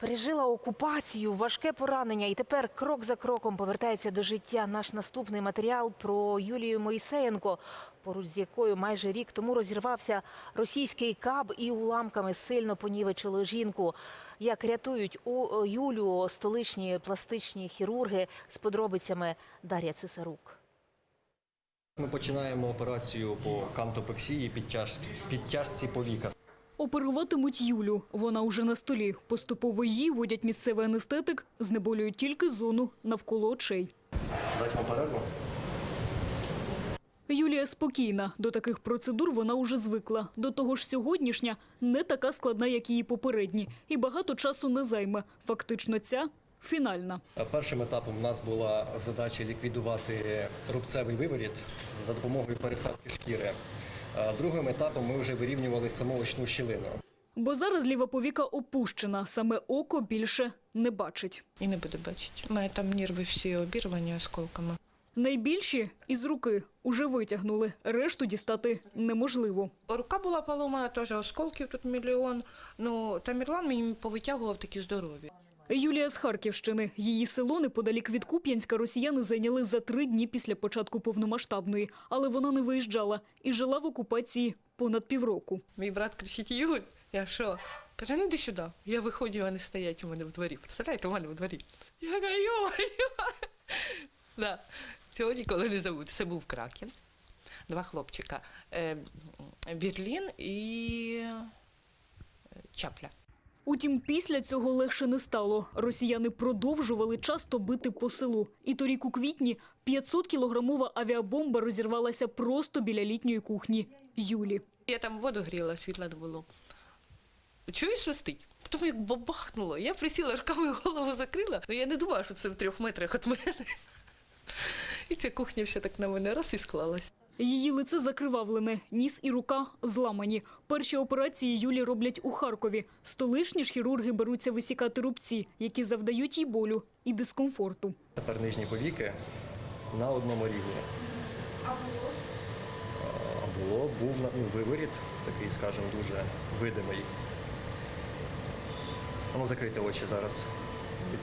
Пережила окупацію, важке поранення і тепер крок за кроком повертається до життя наш наступний матеріал про Юлію Моїсеєнко, поруч з якою майже рік тому розірвався російський каб і уламками сильно понівечило жінку. Як рятують у Юлю столичні пластичні хірурги з подробицями Дар'я Цисарук. Ми починаємо операцію по кантопексії підтяж... підтяжці повіка. Оперуватимуть Юлю. Вона уже на столі. Поступово її вводять місцевий анестетик, знеболюють тільки зону навколо очей. Дать вам перерву? Юлія спокійна. До таких процедур вона уже звикла. До того ж, сьогоднішня не така складна, як її попередні, і багато часу не займе. Фактично, ця фінальна. Першим етапом у нас була задача ліквідувати рубцевий виворіт за допомогою пересадки шкіри. Другим етапом ми вже вирівнювали саму очну щілину. Бо зараз ліва повіка опущена, саме око більше не бачить. І не буде бачити. У мене там нерви всі обірвані осколками. Найбільші із руки уже витягнули, решту дістати неможливо. Рука була поломана, теж осколків тут мільйон. Ну, Тамірлан мені повитягував такі здорові. Юлія з Харківщини. Її село неподалік від Куп'янська росіяни зайняли за три дні після початку повномасштабної, але вона не виїжджала і жила в окупації понад півроку. Мій брат кричить: Юль, я що? Каже, ну йди сюди. Я виходжу, вони стоять у мене в дворі. Представляєте, у мене в дворі. Я кажу. Цього ніколи не забуду. Це був Кракен. Два хлопчика. Е, Берлін і е, Чапля. Утім, після цього легше не стало. Росіяни продовжували часто бити по селу. І торік у квітні 500-кілограмова авіабомба розірвалася просто біля літньої кухні Юлі. Я там воду гріла, світла не було. Чую, свистить. Потім як бабахнуло. Я присіла руками голову закрила, але я не думала, що це в трьох метрах від мене. І ця кухня вся так на мене раз і склалась. Її лице закривавлене, ніс і рука зламані. Перші операції Юлі роблять у Харкові. Столичні ж хірурги беруться висікати рубці, які завдають їй болю і дискомфорту. Тепер нижні повіки на одному рівні. А було? був ну, виворіт, такий, скажімо, дуже видимий. Ну, закрийте очі зараз.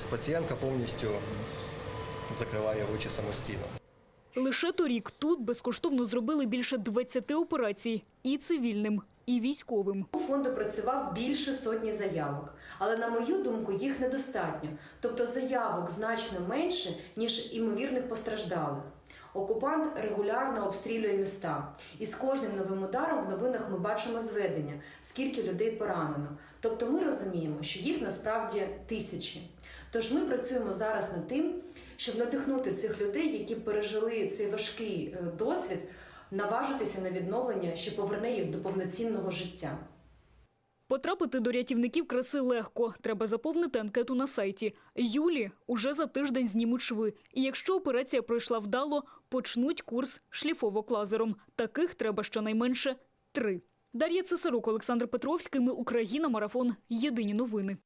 Пацієнтка повністю закриває очі самостійно. Лише торік тут безкоштовно зробили більше 20 операцій і цивільним, і військовим. У фонду працював більше сотні заявок, але на мою думку їх недостатньо. Тобто заявок значно менше ніж імовірних постраждалих. Окупант регулярно обстрілює міста, і з кожним новим ударом в новинах ми бачимо зведення, скільки людей поранено. Тобто ми розуміємо, що їх насправді тисячі. Тож ми працюємо зараз над тим, щоб надихнути цих людей, які пережили цей важкий е, досвід, наважитися на відновлення, що поверне їх до повноцінного життя. Потрапити до рятівників краси легко. Треба заповнити анкету на сайті. Юлі уже за тиждень знімуть шви. І якщо операція пройшла вдало, почнуть курс шліфовок лазером. Таких треба щонайменше три. Дар'я Цесарук, Олександр Петровський. Ми Україна. Марафон. Єдині новини.